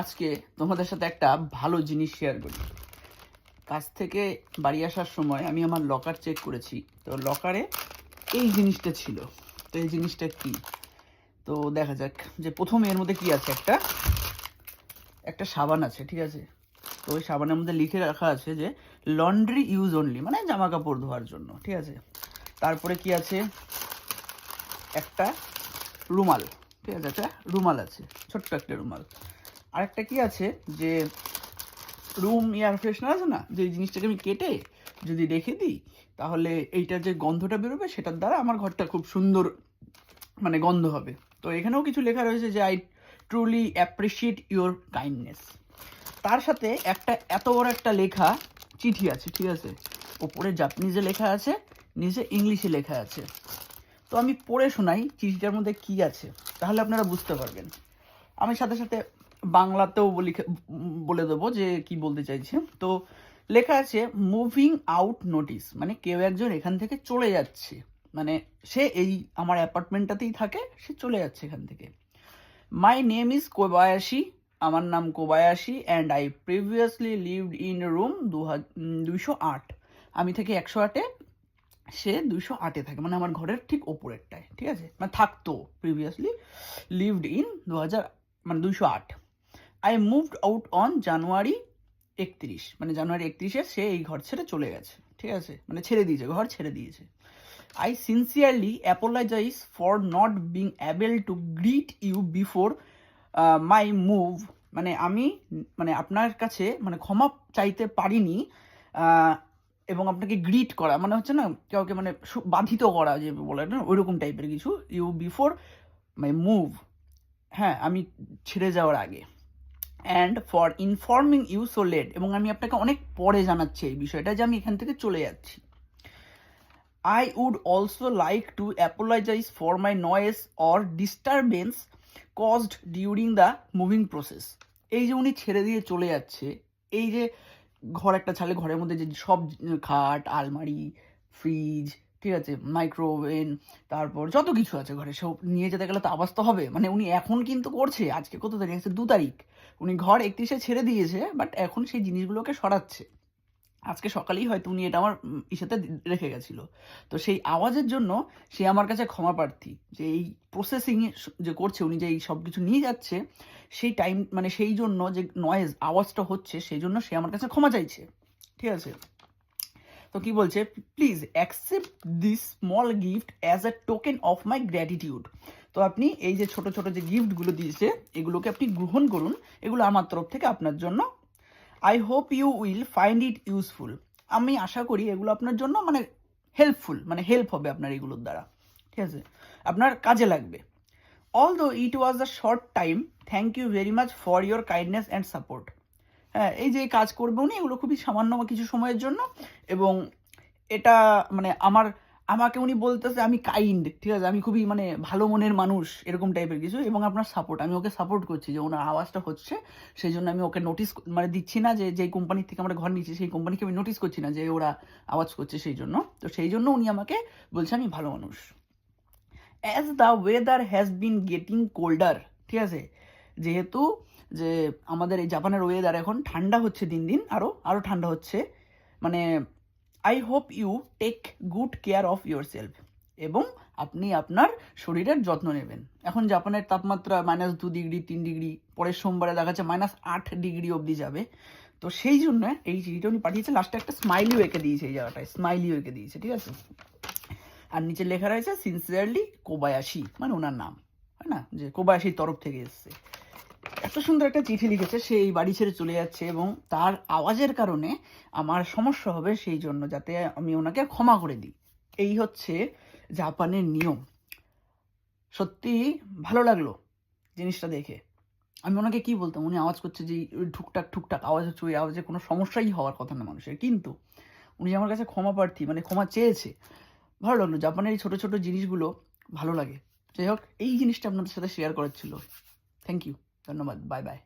আজকে তোমাদের সাথে একটা ভালো জিনিস শেয়ার করি। কাজ থেকে বাড়ি আসার সময় আমি আমার লকার চেক করেছি। তো লকারে এই জিনিসটা ছিল। তো এই জিনিসটা কি? তো দেখা যাক যে প্রথমে এর মধ্যে কি আছে? একটা একটা সাবান আছে, ঠিক আছে? তো ওই সাবানের মধ্যে লিখে রাখা আছে যে লন্ড্রি ইউজ অনলি মানে জামা কাপড় ধোয়ার জন্য, ঠিক আছে? তারপরে কি আছে? একটা রুমাল, ঠিক আছে? একটা রুমাল আছে, ছোট্ট একটা রুমাল। আরেকটা কি আছে যে রুম এয়ার ফ্রেশনার আছে না, যে জিনিসটাকে আমি কেটে যদি রেখে দিই, তাহলে এইটার যে গন্ধটা বেরোবে, সেটার দ্বারা আমার ঘরটা খুব সুন্দর মানে গন্ধ হবে। তো এখানেও কিছু লেখা রয়েছে যে I truly appreciate your kindness তার সাথে একটা এত বড় একটা লেখা চিঠি আছে, ঠিক আছে? ওপরে জাপানিজে লেখা আছে, নিচে ইংলিশে লেখা আছে। তো আমি পড়ে শোনাই চিঠিটার মধ্যে কি আছে, তাহলে আপনারা বুঝতে পারবেন। আমি সাথে সাথে বাংলাতেও বলে দেবো যে কি বলতে চাইছে। তো লেখা আছে মুভিং আউট নোটিস মানে কেউ একজন এখান থেকে চলে যাচ্ছে। মানে সে এই আমার অ্যাপার্টমেন্টটাতেই থাকে, সে চলে যাচ্ছে এখান থেকে। মাই নেম ইজ কোবায়াশি আমার নাম Kobayashi and I previously lived in room দু দুইশো আট। আমি থেকে একশো আটে, সে দুইশো আটে থাকে। মানে আমার ঘরের ঠিক ওপরেরটায়, ঠিক আছে? মানে থাকতো প্রিভিয়াসলি লিভড ইন দু হাজার মানে দুইশো আট। I moved out on January একত্রিশ। মানে জানুয়ারি একত্রিশে সে এই ঘর ছেড়ে চলে গেছে। ঠিক আছে? মানে ছেড়ে দিয়েছে, ঘর ছেড়ে দিয়েছে। I sincerely apologise for not being able to greet you before my move মানে আমি মানে আপনার কাছে মানে ক্ষমা চাইতে পারিনি এবং আপনাকে গ্রিট করা। মানে হচ্ছে না, কাউকে মানে বাধিত করা যে বলে না, ওইরকম টাইপের কিছু। ইউ বিফোর মাই মুভ হ্যাঁ আমি ছেড়ে যাওয়ার আগে। And for informing you so late এবং আমি আপনাকে অনেক পরে জানাচ্ছি এই বিষয়টা যে আমি এখান থেকে চলে যাচ্ছি। I would also like to apologise for my noise or disturbance caused during the moving process এই যে উনি ছেড়ে দিয়ে চলে যাচ্ছে, এই যে ঘর একটা ছালে ঘরের মধ্যে যে সব খাট, আলমারি ফ্রিজ ঠিক আছে মাইক্রোওভেন তারপর যত কিছু আছে ঘরে, সব নিয়ে যেতে গেলে তো আওয়াজ তো হবে। মানে উনি এখন কিন্তু করছে, আজকে কত তারিখ? আছে দু তারিখ। উনি ঘর একত্রিশে ছেড়ে দিয়েছে বাট এখন সেই জিনিসগুলোকে সরাচ্ছে। আজকে সকালেই হয়তো উনি এটা আমার ইসাতে রেখে গেছিল। তো সেই আওয়াজের জন্য সে আমার কাছে ক্ষমা প্রার্থী। যে এই প্রসেসিং যে করছে, উনি যে এই সব কিছু নিয়ে যাচ্ছে, সেই টাইম মানে সেই জন্য যে নয়েজ আওয়াজটা হচ্ছে, সেই জন্য সে আমার কাছে ক্ষমা চাইছে। ঠিক আছে? তো কি বলছে? Please accept this small gift as a token of my gratitude তো আপনি এই যে ছোট ছোট যে গিফটগুলো দিয়েছে, এগুলোকে আপনি গ্রহণ করুন। এগুলো আমার তরফ থেকে আপনার জন্য। I hope you will find it useful আমি আশা করি এগুলো আপনার জন্য মানে হেল্পফুল মানে হেল্প হবে আপনার এগুলোর দ্বারা। ঠিক আছে? আপনার কাজে লাগবে। Although it was the short time thank you very much for your kindness and support হ্যাঁ এই যে কাজ করবে উনি, এগুলো খুবই সামান্য কিছু সময়ের জন্য। এবং এটা মানে আমার, আমাকে উনি বলতেছে, আমি কাইন্ড ঠিক আছে? আমি খুবই মানে ভালো মনের মানুষ, এরকম টাইপের কিছু। এবং আপনার সাপোর্ট আমি ওকে সাপোর্ট করছি যে ওনার আওয়াজটা হচ্ছে। সেই জন্য আমি ওকে নোটিস মানে দিচ্ছি না যে, যেই কোম্পানির থেকে আমরা ঘর নিচ্ছি সেই কোম্পানিকে আমি নোটিস করছি না যে ওরা আওয়াজ করছে সেই জন্য। তো সেই জন্য উনি আমাকে বলছে, আমি ভালো মানুষ। As the weather has been getting colder ঠিক আছে? যেহেতু যে আমাদের এই জাপানের ওয়েদার এখন ঠান্ডা হচ্ছে দিন দিন আরও আরও ঠান্ডা হচ্ছে মানে I hope you take good care of yourself এবং আপনি আপনার শরীরের যত্ন নেবেন। এখন জাপানের তাপমাত্রা মাইনাস দু ডিগ্রি তিন ডিগ্রি পরের সোমবারে দেখা যাচ্ছে মাইনাস আট ডিগ্রি অবধি যাবে। তো সেই জন্য এই চিঠিটা উনি পাঠিয়েছে লাস্টে একটা স্মাইলিও এঁকে দিয়েছে এই জায়গাটায় স্মাইলিও এঁকে দিয়েছে, ঠিক আছে? আর নিচে লেখা রয়েছে সিনসিয়ারলি কোবায়াশি মানে ওনার নাম হয় না? যে কোবায়াসির তরফ থেকে এসছে। এত সুন্দর একটা চিঠি লিখেছে, সে এই বাড়ি ছেড়ে চলে যাচ্ছে এবং তার আওয়াজের কারণে আমার সমস্যা হবে সেই জন্য যাতে আমি ওনাকে ক্ষমা করে দিই। এই হচ্ছে জাপানের নিয়ম। সত্যি ভালো লাগল জিনিসটা দেখে। আমি ওনাকে কি বলতাম? উনি আওয়াজ করছে যে ঠুকটাক ঠুকটাক, আওয়াজ হচ্ছে ওই আওয়াজে কোনো সমস্যাই হওয়ার কথা না মানুষের। কিন্তু উনি আমার কাছে ক্ষমা প্রার্থী মানে ক্ষমা চেয়েছে, ভালো লাগল। জাপানের এই ছোটো ছোটো জিনিসগুলো ভালো লাগে। যাই হোক, এই জিনিসটা আপনাদের সাথে শেয়ার করার ছিল। থ্যাংক ইউ धन्यवाद बाय बाय